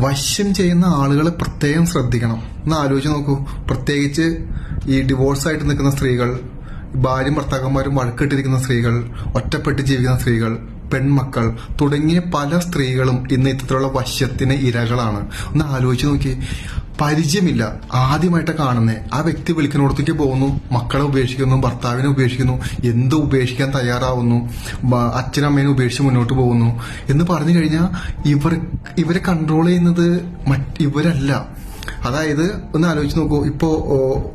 വശ്യം ചെയ്യുന്ന ആളുകളെ പ്രത്യേകം ശ്രദ്ധിക്കണം. ഒന്ന് ആലോചിച്ച് നോക്കൂ. പ്രത്യേകിച്ച് ഈ ഡിവോഴ്സ് ആയിട്ട് നിൽക്കുന്ന സ്ത്രീകൾ ഭാര്യയും ഭർത്താക്കന്മാരും വഴക്കിട്ടിരിക്കുന്ന സ്ത്രീകൾ ഒറ്റപ്പെട്ട് ജീവിക്കുന്ന സ്ത്രീകൾ പെൺമക്കൾ തുടങ്ങിയ പല സ്ത്രീകളും ഇന്ന് ഇത്തരത്തിലുള്ള വശ്യത്തിന് ഇരകളാണ്. ഒന്ന് ആലോചിച്ച് നോക്കി. പരിചയമില്ല. ആദ്യമായിട്ട് കാണുന്നേ. ആ വ്യക്തി വിളിക്കുന്നിടത്തേക്ക് പോകുന്നു. മക്കളെ ഉപേക്ഷിക്കുന്നു ഭർത്താവിനെ ഉപേക്ഷിക്കുന്നു. എന്ത് ഉപേക്ഷിക്കാൻ തയ്യാറാവുന്നു. അച്ഛനമ്മേനെ ഉപേക്ഷിച്ച് മുന്നോട്ട് പോകുന്നു. എന്ന് പറഞ്ഞു കഴിഞ്ഞാൽ ഇവർ ഇവരെ കൺട്രോൾ ചെയ്യുന്നത് ഇവരല്ല. അതായത് ഒന്ന് ആലോചിച്ച് നോക്കൂ. ഇപ്പോ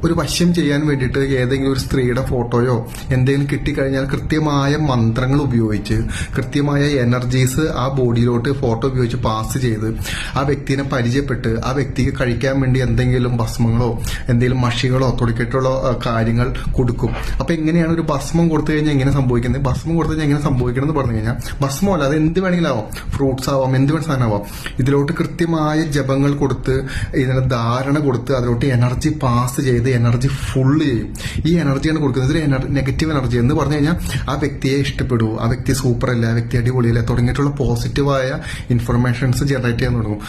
ഒരു വശ്യം ചെയ്യാൻ വേണ്ടിയിട്ട് ഏതെങ്കിലും ഒരു സ്ത്രീയുടെ ഫോട്ടോയോ എന്തെങ്കിലും കിട്ടിക്കഴിഞ്ഞാൽ കൃത്യമായ മന്ത്രങ്ങൾ ഉപയോഗിച്ച് കൃത്യമായ എനർജീസ് ആ ബോഡിയിലോട്ട് ഫോട്ടോ ഉപയോഗിച്ച് പാസ് ചെയ്ത് ആ വ്യക്തിനെ പരിചയപ്പെട്ട് ആ വ്യക്തിക്ക് കഴിക്കാൻ വേണ്ടി എന്തെങ്കിലും ഭസ്മങ്ങളോ എന്തെങ്കിലും മഷികളോ തുടക്കിട്ടുള്ള കാര്യങ്ങൾ കൊടുക്കും. അപ്പൊ എങ്ങനെയാണ് ഒരു ഭസ്മം കൊടുത്തു കഴിഞ്ഞാൽ എങ്ങനെ സംഭവിക്കുന്നത്? ഭസ്മം കൊടുത്തു കഴിഞ്ഞാൽ എങ്ങനെ സംഭവിക്കണം എന്ന് പറഞ്ഞു കഴിഞ്ഞാൽ അല്ല അത് എന്ത് വേണമെങ്കിലും ആവാം. ഫ്രൂട്ട്സ് ആവാം എന്ത് വേണം സാധനമാവാം ഇതിലോട്ട് കൃത്യമായ ജപങ്ങൾ കൊടുത്ത് ഇതിന് ധാരണ കൊടുത്ത് അതിലോട്ട് എനർജി പാസ് ചെയ്ത് എനർജി ഫുള്ള് ചെയ്യും. ഈ എനർജിയാണ് കൊടുക്കുന്നത്. നെഗറ്റീവ് എനർജി എന്ന് പറഞ്ഞു കഴിഞ്ഞാൽ ആ വ്യക്തിയെ ഇഷ്ടപ്പെടൂ ആ വ്യക്തി സൂപ്പർ അല്ല? ആ വ്യക്തി അടിപൊളിയല്ല? തുടങ്ങിയിട്ടുള്ള പോസിറ്റീവായ ഇൻഫർമേഷൻസ് ജനറേറ്റ് ചെയ്യാൻ തുടങ്ങും.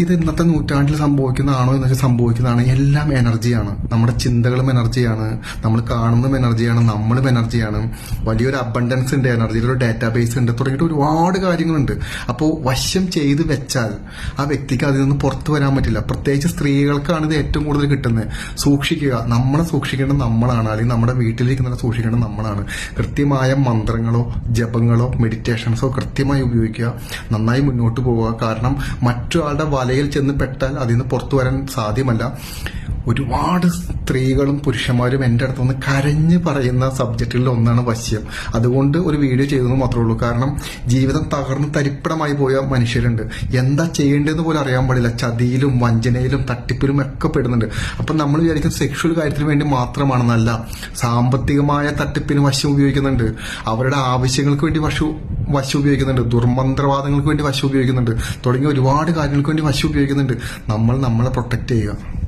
ഇത് ഇന്നത്തെ നൂറ്റാണ്ടിൽ സംഭവിക്കുന്നതാണോ എന്ന് വെച്ചാൽ സംഭവിക്കുന്നതാണ് എല്ലാം എനർജിയാണ്. നമ്മുടെ ചിന്തകളും എനർജിയാണ്. നമ്മൾ കാണുന്നതും എനർജിയാണ്. നമ്മളും എനർജിയാണ്. വലിയൊരു അബണ്ടൻസ് ഉണ്ട് എനർജിയിൽ. ഒരു ഡാറ്റാബേസ് ഉണ്ട്. തുടങ്ങിയിട്ട് ഒരുപാട് കാര്യങ്ങളുണ്ട്. അപ്പോൾ വശ്യം ചെയ്ത് വെച്ചാൽ ആ വ്യക്തിക്ക് അതിൽ നിന്ന് പുറത്തു വരാൻ പറ്റില്ല. പ്രത്യേകിച്ച് സ്ത്രീകൾക്കാണ് ഇത് ഏറ്റവും കൂടുതൽ കിട്ടുന്നത്. സൂക്ഷിക്കുക. നമ്മളെ സൂക്ഷിക്കേണ്ടത് നമ്മളാണ്. അല്ലെങ്കിൽ നമ്മുടെ വീട്ടിലിരിക്കുന്നവരെ സൂക്ഷിക്കേണ്ടത് നമ്മളാണ്. കൃത്യമായ മന്ത്രങ്ങളോ ജപങ്ങളോ മെഡിറ്റേഷൻസോ കൃത്യമായി ഉപയോഗിക്കുക. നന്നായി മുന്നോട്ട് പോവുക. കാരണം മറ്റൊരാളുടെ വലയിൽ ചെന്ന് പെട്ടാൽ അതിൽ നിന്ന് പുറത്തു വരാൻ സാധ്യമല്ല. ഒരുപാട് സ്ത്രീകളും പുരുഷന്മാരും എന്റെ അടുത്ത് നിന്ന് കരഞ്ഞ് പറയുന്ന സബ്ജക്റ്റുകളിൽ ഒന്നാണ് വശ്യം. അതുകൊണ്ട് ഒരു വീഡിയോ ചെയ്തെന്ന് മാത്രമേ ഉള്ളൂ. കാരണം ജീവിതം തകർന്ന് തരിപ്പണമായി പോയ മനുഷ്യരുണ്ട്. എന്താ ചെയ്യേണ്ടതെന്ന് പോലും അറിയാൻ പാടില്ല. ചതിയിലും വഞ്ചനയിലും തട്ടിപ്പിലും ഒക്കെ പെടുന്നുണ്ട്. അപ്പം നമ്മൾ വിചാരിക്കും സെക്ഷൽ കാര്യത്തിന് വേണ്ടി മാത്രമാണെന്നല്ല സാമ്പത്തികമായ തട്ടിപ്പിന് വശം ഉപയോഗിക്കുന്നുണ്ട്. അവരുടെ ആവശ്യങ്ങൾക്ക് വേണ്ടി വശു വശം ഉപയോഗിക്കുന്നുണ്ട്. ദുർമന്ത്രവാദങ്ങൾക്ക് വേണ്ടി വശം ഉപയോഗിക്കുന്നുണ്ട്. തുടങ്ങിയ ഒരുപാട് കാര്യങ്ങൾക്ക് വേണ്ടി വശം ഉപയോഗിക്കുന്നുണ്ട്. നമ്മൾ നമ്മളെ പ്രൊട്ടക്ട് ചെയ്യുക.